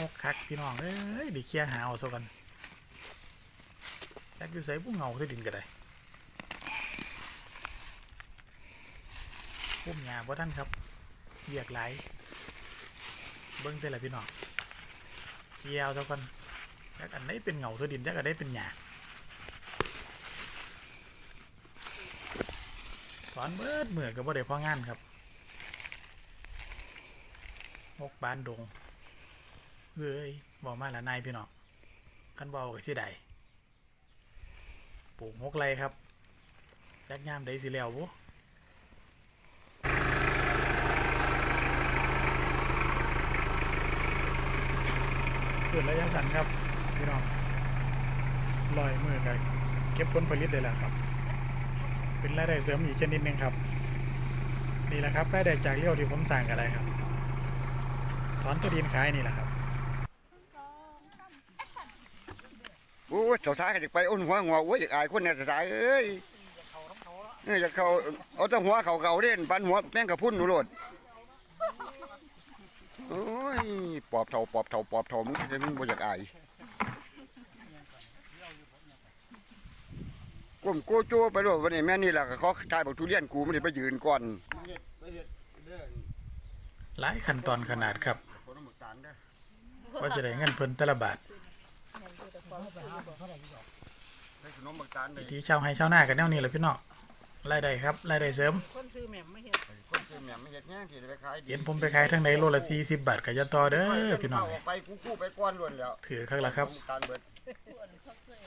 หกคักพี่น้องเอ้ยดิเคลียหาเอาซะกันจักอยู่ใส่ผู้เงาที่ดินก็ได้พุ่มหญ้าบ่ทันครับเรียกไหลเบิ่งแต่ละพี่น้องเคลียร์เอาซะกันจักอันไหนเป็นเงาที่ดินจักอันไหนเป็นหญ้าสอนเบิดมือก็บ่ได้พองานครับหกบานดง เอ้ยบอกมาละนายพี่น้องคันบอกก็สิได้ปลูกหกไรครับยักยามได้สิแล้วบุเกิดระยะสั้นครับ พี่น้องลอยมือกันเก็บผลผลิตได้แล้วครับ เป็นรายได้เสริมอีกชนิดหนึ่งครับ นี่แหละครับรายได้จากเลี้ยวที่ผมสั่งกันอะไรครับ ถอนตัวดินขายนี่แหละครับ อ้ยเจ้าสายก็จะไปอ้นหัวหัวโอ้ยอยากอายคนเนี่ยเจ้าสายเอ้ยเอออยากเขาเอาแตั้งหัวเขาเขาเด่นปันหัวแม่งกระพุ่นหนูโลดโอ้ยปอบเทาปอบเทาปอบเทามึงจะมึงบ่อยากอายก้มโกโจไปโลดวันนี้แม่นี่แหละเขาทายบอกทุเรียนกูไม่ได้ไปยืนก่อนหลายขั้นตอนขนาดครับว่าจะได้เงินเพิ่นตละบาท วิธีชาวให้ชาวนากันแนวนี้แหละพี่น้องรายได้ครับรายได้เสริมคนซื้อแหม่มไม่เห็นคนซื้อแม่ไม่เห็ดแง่ที่จะไปขายดีเห็นผมไปขายทั้งในโลละ40บาทก็จะต่อเด้อพี่น้องเอาไปกูกู้ไปก้อนล้วนแล้วถือข้างละครับการเบิด